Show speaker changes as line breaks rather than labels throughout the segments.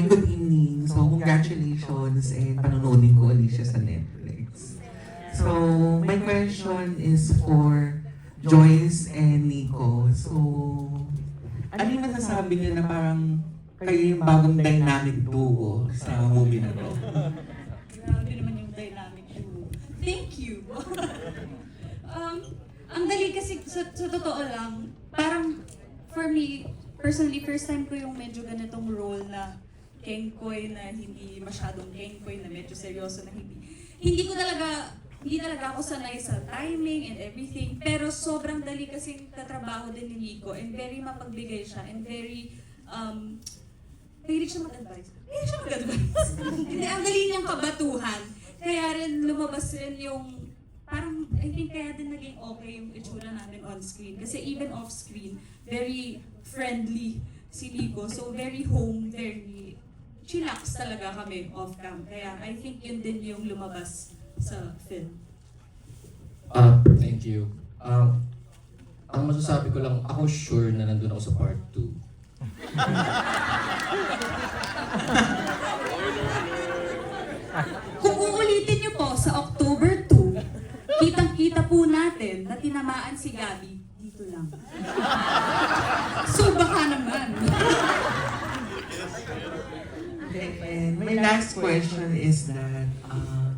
Hi, good evening. So, congratulations and panonoodin ko ulit siya sa Netflix. So, my question is for Joyce and Nico. So, ano yung masasabi niyo na parang kayo yung bagong dynamic duo sa movie na to?
Grabe naman yung dynamic duo. Thank you. um, ang dali kasi, sa, sa totoo lang, parang for me, personally, first time ko yung medyo ganitong role na kengkoy na hindi masyadong kengkoy na medyo seryoso na hindi. Hindi ko talaga, hindi talaga ako sanay sa timing and everything. Pero sobrang dali kasi katrabaho din ni Nico and very mapagbigay siya and very, um, Mahilig siya mag-advise. Mahilig siya mag-advise. Hindi, ang dali niyang kabatuhan. Kaya rin lumabas rin yung, parang, I think kaya din naging okay yung itsura namin on screen. Kasi even off screen, very friendly si Nico. So very home, very chillax talaga kami off cam. Kaya I think yun din yung lumabas sa film.
Ah, thank you. Um, ang masasabi ko lang, ako sure na nandun ako sa part 2.
Kung uulitin niyo po sa October 2, kitang-kita po natin na tinamaan si Gabi dito lang. So baka naman.
And my last question is that, uh,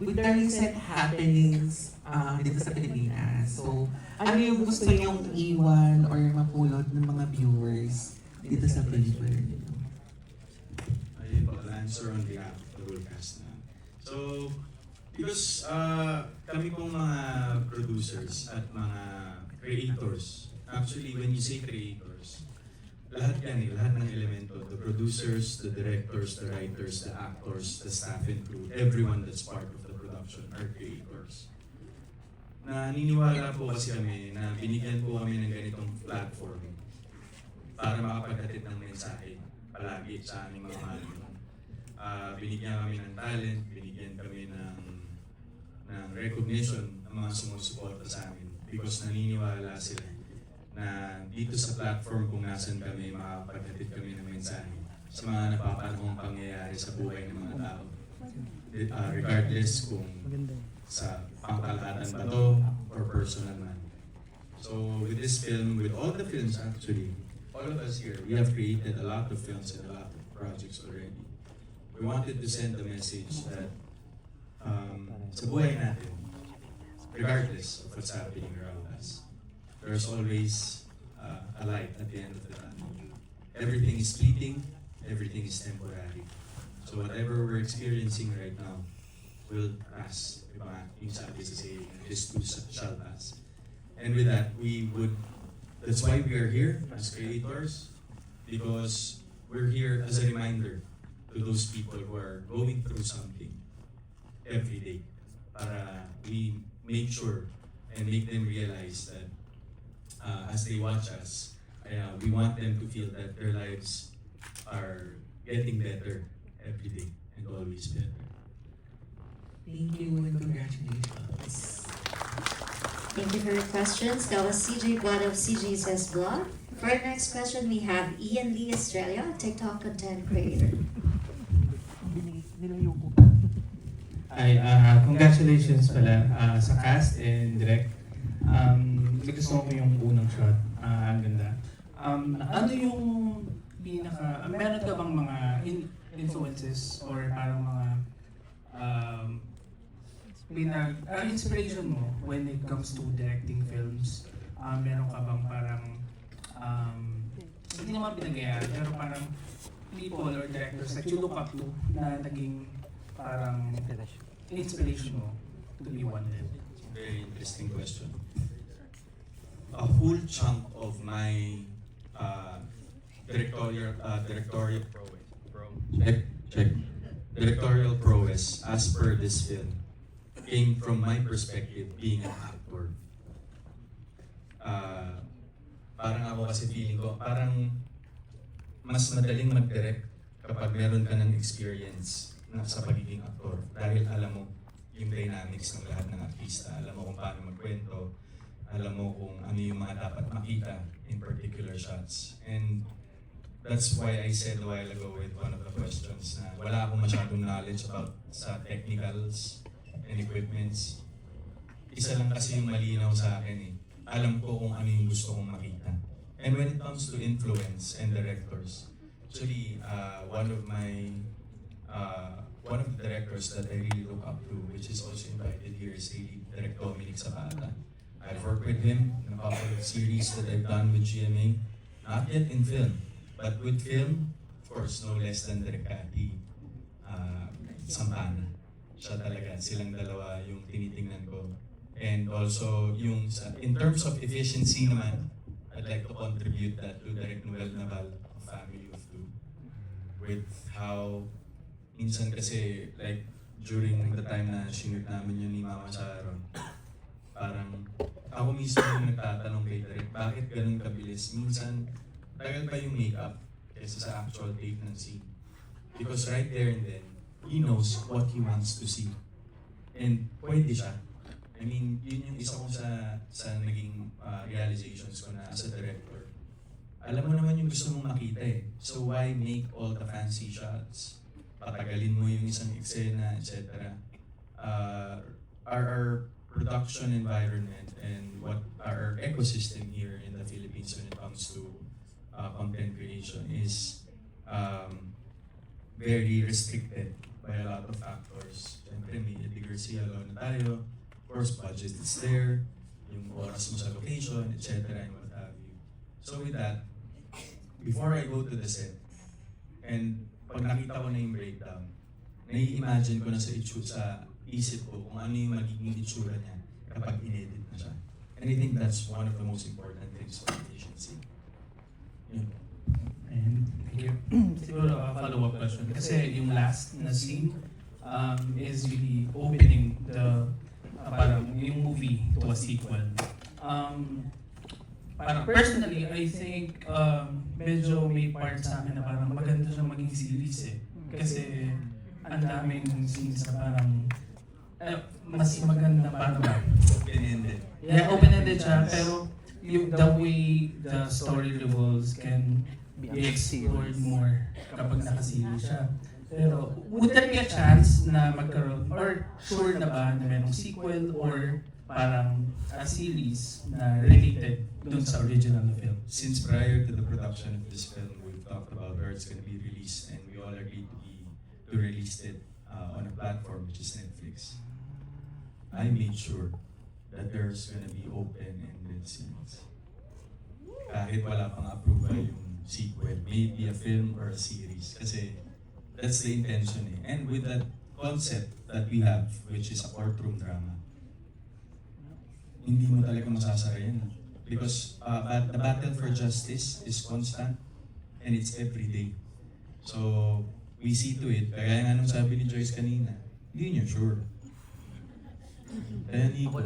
with the recent happenings uh, dito sa Pilipinas, so ano yung gusto niyong iwan or mapulot ng mga viewers dito sa Pilipinas?
Ayun answer on behalf of the whole cast na. So, because uh, kami pong mga producers at mga creators, actually when you say creators, lahat yan eh, lahat ng elemento, the producers, the directors, the writers, the actors, the staff and crew, everyone that's part of the production are creators. Naniniwala po kasi kami na binigyan po kami ng ganitong platform para makapaghatid ng mensahe palagi sa aming mga mahal. Ah, binigyan kami ng talent, binigyan kami ng ng recognition ng mga sumusuporta sa amin because naniniwala sila na dito sa platform kung nasan kami, makapaghatid kami ng mensahe sa mga napapanahong pangyayari sa buhay ng mga tao. Ah, regardless kung sa pangkalahatan ba to or personal man. So with this film, with all the films actually, all of us here, we have created a lot of films and a lot of projects already. We wanted to send the message that um, sa buhay natin, regardless of what's happening around there's always uh, a light at the end of the tunnel. Everything is fleeting, everything is temporary. So whatever we're experiencing right now will pass. Yung sabi sa saying, shall pass. And with that, we would, that's why we are here as creators, because we're here as a reminder to those people who are going through something every day. Para we make sure and make them realize that uh, as they watch us, uh, we want them to feel that their lives are getting better every day and always better.
Thank you and congratulations.
Thank you for your questions. That was CJ Blood of CJ Says Blog. For our next question, we have Ian Lee Australia, TikTok content creator.
Ay, ah, congratulations pala ah, sa cast and direct. Um, gusto ko yung unang shot. Ah, ang ganda. Um, ano yung pinaka, meron ka bang mga in- influences or parang mga um, pinag, ah, inspiration mo when it comes to directing films? Ah, meron ka bang parang um, hindi naman pinagayaan, pero parang people or directors that you look up to na naging parang inspiration mo to be one of them?
Very interesting question. A whole chunk of my uh, directorial uh, directorial prowess, pro, check, check, directorial prowess as per this film came from my perspective being an actor. Uh, parang ako kasi feeling ko, parang mas madaling mag-direct kapag meron ka ng experience na sa pagiging aktor dahil alam mo yung dynamics ng lahat ng artista. Alam mo kung paano magkwento, alam mo kung ano yung mga dapat makita in particular shots. And that's why I said a while ago with one of the questions na wala akong masyadong knowledge about sa technicals and equipments. Isa lang kasi yung malinaw sa akin eh. Alam ko kung ano yung gusto kong makita. And when it comes to influence and directors, actually, uh, one of my, uh, one of the directors that I really look up to, which is also invited here, is really Direct Dominic Zapata. I've worked with him in a couple of series that I've done with GMA, not yet in film, but with film, of course, no less than Direct Cathy, uh, Sampana. Siya talaga, silang dalawa yung tinitingnan ko. And also, yung sa, in terms of efficiency naman, I'd like to contribute that to Direct Noel Naval, family of two. With how, minsan kasi, like, during the time na sinute namin yun ni Mama Sharon, parang ako mismo yung nagtatanong kay Direk, bakit ganun kabilis? Minsan, tagal pa yung makeup kaysa sa actual take ng scene. Because right there and then, he knows what he wants to see. And pwede siya. I mean, yun yung isa ko sa sa naging uh, realizations ko na as a director. Alam mo naman yung gusto mong makita eh. So why make all the fancy shots? Patagalin mo yung isang eksena, etc. Uh, our, our production environment and what our ecosystem here in the Philippines when it comes to uh, content creation is um, very restricted by a lot of factors. Siyempre, may Eddie Garcia law na tayo. Of course, budget is there. Yung oras mo sa location, etc. and what have you. So with that, before I go to the set, and pag nakita ko na yung breakdown, nai-imagine ko na sa sa isip ko kung ano yung magiging itsura niya kapag inedit na siya. And I think that's one of the most important things for efficiency. Yun.
And thank you. Siguro a follow-up question. Kasi yung last na scene um, is really opening the uh, parang yung movie to a sequel. Um, parang personally, I think um, medyo may part sa akin na parang maganda siya maging series eh. Kasi ang daming scenes na parang eh, mas maganda para ba?
Open-ended.
Yeah, open-ended siya, pero yung the way the story revolves can be explored more kapag nakasili siya. Pero would there be a chance na magkaroon, or sure na ba na merong sequel or parang a series na related dun sa original na film?
Since prior to the production of this film, we've talked about where it's going to be released, and we all agreed to be to release it uh, on a platform which is Netflix. I made sure that there's to be open-ended scenes. Kahit wala pang approval yung sequel, maybe a film or a series, kasi that's the intention eh. And with that concept that we have, which is a courtroom drama, hindi mo talaga masasara yan. Because uh, but the battle for justice is constant and it's every day. So, we see to it, kaya nga nung sabi ni Joyce kanina, hindi niyo sure. Kaya Nico,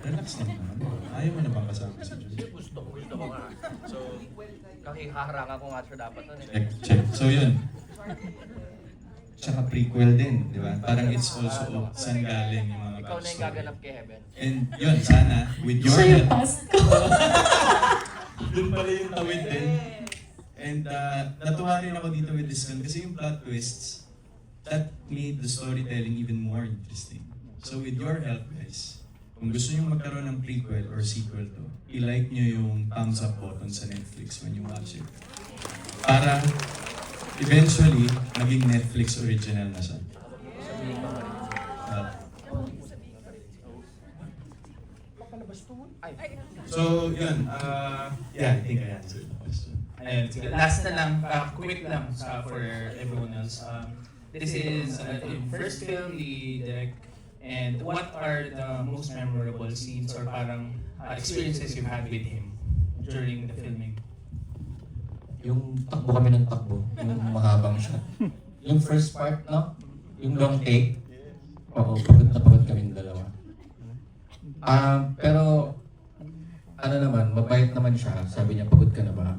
relax lang naman. Ayaw mo na bang kasama si Joyce?
Gusto ko, gusto ko nga. So, kakiharanga ko nga siya dapat nun eh.
Check, check. So yun. Tsaka prequel din, di ba? Parang it's also oh, saan galing yung mga
Ikaw na yung
backstory.
gaganap kay Heaven.
And yun, sana, with your
Siya yung
help,
past ko.
Doon pala yung tawid din. And uh, natuwa rin ako dito with this film kasi yung plot twists, that made the storytelling even more interesting. So with your help guys, kung gusto nyo magkaroon ng prequel or sequel to, i-like nyo yung thumbs up button sa Netflix when you watch it. Para eventually, maging Netflix original na siya. So, yun. Uh, yeah, I think I answered the question.
Sige. Last na lang, uh, quick lang uh, for everyone else. Um, this is uh, first film ni Derek and what are the most memorable scenes or parang uh, experiences you've had with him during the filming?
yung takbo kami ng takbo, yung mahabang shot. Yung first part, no? Yung long take. Oo, pagod na pagod kami dalawa. Ah, pero ano naman, mabait naman siya. Sabi niya, pagod ka na ba?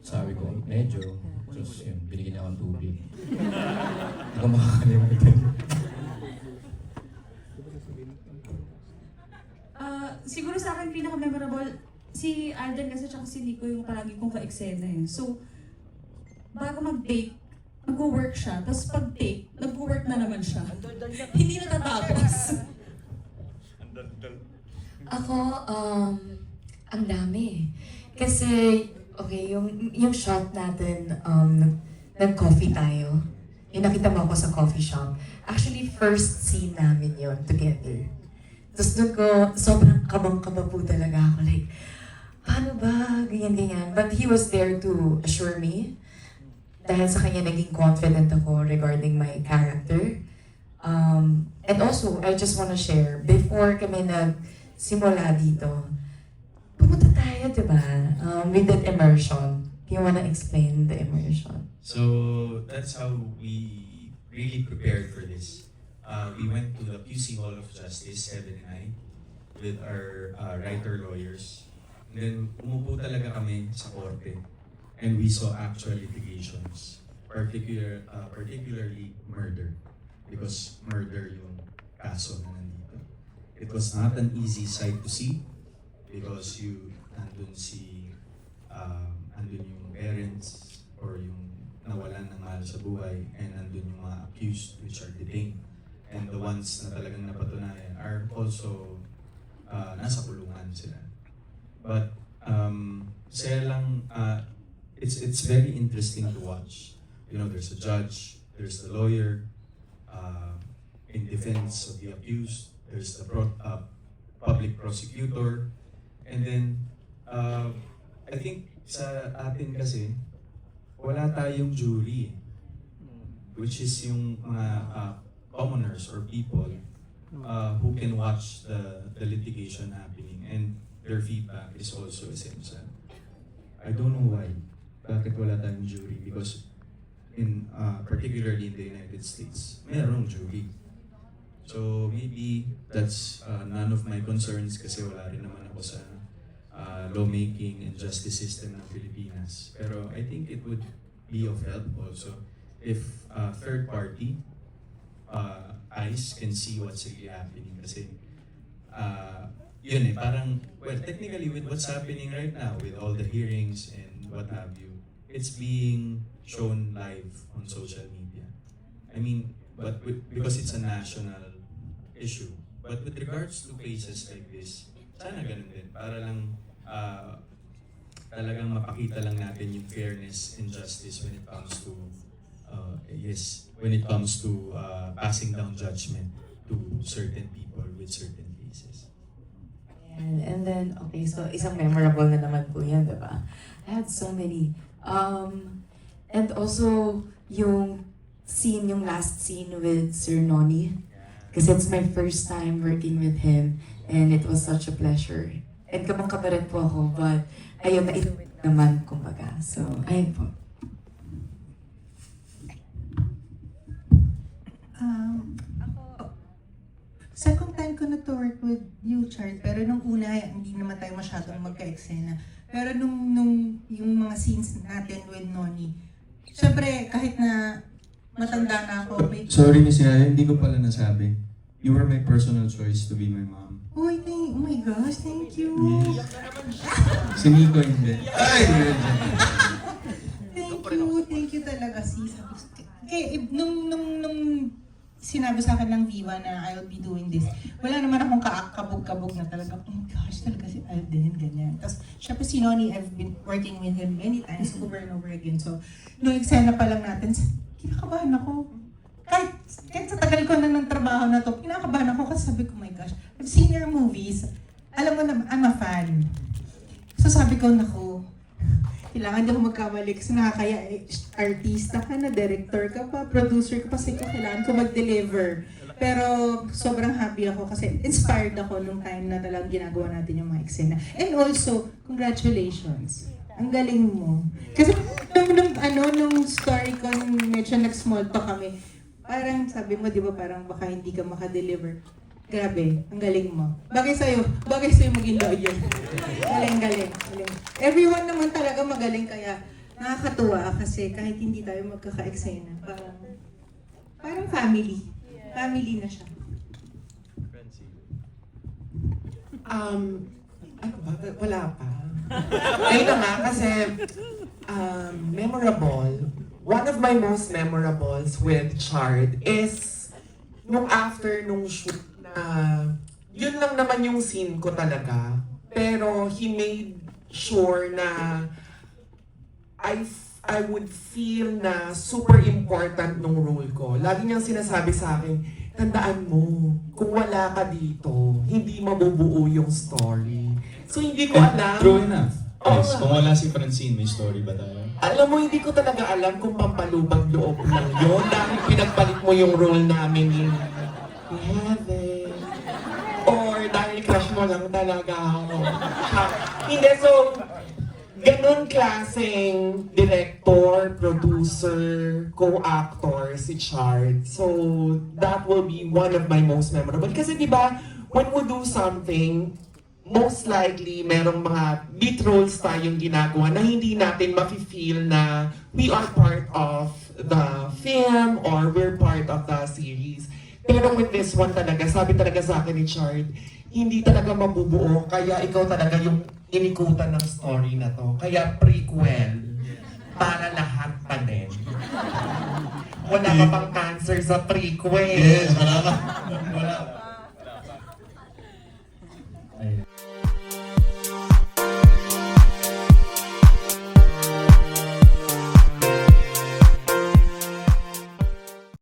Sabi ko, medyo. Tapos yun, binigyan niya akong tubig. Hindi ko makakalimutan.
Ah, siguro sa akin pinaka-memorable, si Alden kasi tsaka si Nico yung palagi kong ka-eksena eh. So, bago mag-take, nag-work siya. Tapos pag-take, nag-work na naman siya. Hindi natatapos.
Ako, um, ang dami. Kasi, okay, yung, yung shot natin, um, nag-coffee tayo. Yung nakita mo ako sa coffee shop. Actually, first scene namin yon together. Tapos doon ko, sobrang kabang-kaba po talaga ako. Like, paano ba? Ganyan-ganyan. But he was there to assure me. Dahil sa kanya naging confident ako regarding my character. Um, and also, I just wanna share, before kami nagsimula dito, pumunta tayo, di ba? Um, we did immersion. Do you wanna explain the immersion?
So that's how we really prepared for this. Uh, we went to the QC Hall of Justice, Evan and I, with our uh, writer lawyers. And then umupo talaga kami sa korte. And we saw actual litigations, particular, uh, particularly murder. Because murder yung kaso na nandito. It was not an easy sight to see because you nandun si um, andun yung parents or yung nawalan ng mahal sa buhay and andun yung mga accused which are detained and the ones na talagang napatunayan are also uh, nasa kulungan sila. But um, saya lang, uh, it's it's very interesting to watch. You know, there's a judge, there's the lawyer, uh, in defense of the accused, there's the pro- uh, public prosecutor, and then uh, I think sa atin kasi, wala tayong jury. Which is yung mga uh, commoners or people uh, who can watch the, the litigation happening and their feedback is also essential. I don't know why. Bakit wala tayong jury? Because in uh, particularly in the United States, merong jury. So maybe that's uh, none of my concerns kasi wala rin naman ako sa uh, lawmaking and justice system ng Pilipinas. Pero I think it would be of help also if uh, third party uh, eyes can see what's really happening kasi uh, yun eh, parang, well, technically with what's happening right now, with all the hearings and what have you, it's being shown live on social media. I mean, but with, because it's a national issue. But with regards to cases like this, sana ganun din. Para lang uh, talagang mapakita lang natin yung fairness and justice when it comes to uh, yes, when it comes to uh, passing down judgment to certain people with certain.
And, and then, okay, so isang memorable na naman po yan, di ba? I had so many. Um, and also, yung scene, yung last scene with Sir Noni. Kasi it's my first time working with him and it was such a pleasure. And kamang-kaba rin po ako, but ayun, na naman, kumbaga. So, ayun po.
Um, second time ko na to work with you, Chart. Pero nung una, hindi naman tayo masyadong magka-eksena. Pero nung, nung yung mga scenes natin with Noni, syempre, kahit na matanda na ako, may...
Sorry Miss Yaya, hindi ko pala nasabi. You were my personal choice to be my mom.
Uy, thank, oh my gosh, thank you.
Yes. Si Nico hindi. Ay!
Thank you, thank you talaga, sis. Okay, nung, nung, nung sinabi sa akin ng Viva na I'll be doing this, wala naman akong kabog-kabog na talaga, oh my gosh, talaga si Alden, ganyan. Tapos, syempre si Noni, I've been working with him many times over and over again. So, nung eksena pa lang natin, kinakabahan ako. Kahit, kahit sa tagal ko na ng trabaho na to, kinakabahan ako kasi sabi ko, oh my gosh, I've seen your movies. Alam mo na, I'm a fan. So sabi ko, naku, kailangan di ako magkamali kasi nakakaya eh, artista ka na, director ka pa, producer ka pa, kasi ko kailangan ko mag-deliver. Pero sobrang happy ako kasi inspired ako nung time na talagang ginagawa natin yung mga eksena. And also, congratulations. Ang galing mo. Kasi nung, nung, ano, nung story ko, medyo nag-small talk kami, parang sabi mo, di ba, parang baka hindi ka makadeliver. Grabe, ang galing mo. Bagay sa'yo, bagay sa'yo maging lawyer. Galing, galing. Everyone naman talaga magaling kaya nakakatuwa kasi kahit hindi tayo magkaka-eksena, parang, parang family. Family na siya.
Um, ano ba? Wala pa. Ayun na nga, kasi um, memorable. one of my most memorables with Chard is nung after nung shoot na yun lang naman yung scene ko talaga. Pero he made sure na I I would feel na super important nung role ko. Lagi niyang sinasabi sa akin, tandaan mo, kung wala ka dito, hindi mabubuo yung story. So hindi ko
And
alam.
true enough.
Oo
Yes, kung wala si Francine, may story ba tayo?
Alam mo, hindi ko talaga alam kung pampalubag loob lang yun dahil pinagpalit mo yung role namin ni Heaven. Mo lang talaga ako. Ha? Hindi, so, ganun klaseng director, producer, co-actor si Chard. So, that will be one of my most memorable. Kasi di ba, when we do something, most likely, merong mga beat roles tayong ginagawa na hindi natin mafe-feel na we are part of the film or we're part of the series. Pero with this one talaga, sabi talaga sa akin ni Chard, hindi talaga mabubuo, kaya ikaw talaga yung inikutan ng story na to. Kaya prequel, para lahat pa din. Wala ka pang cancer sa prequel.
Yes, wala ka. Wala.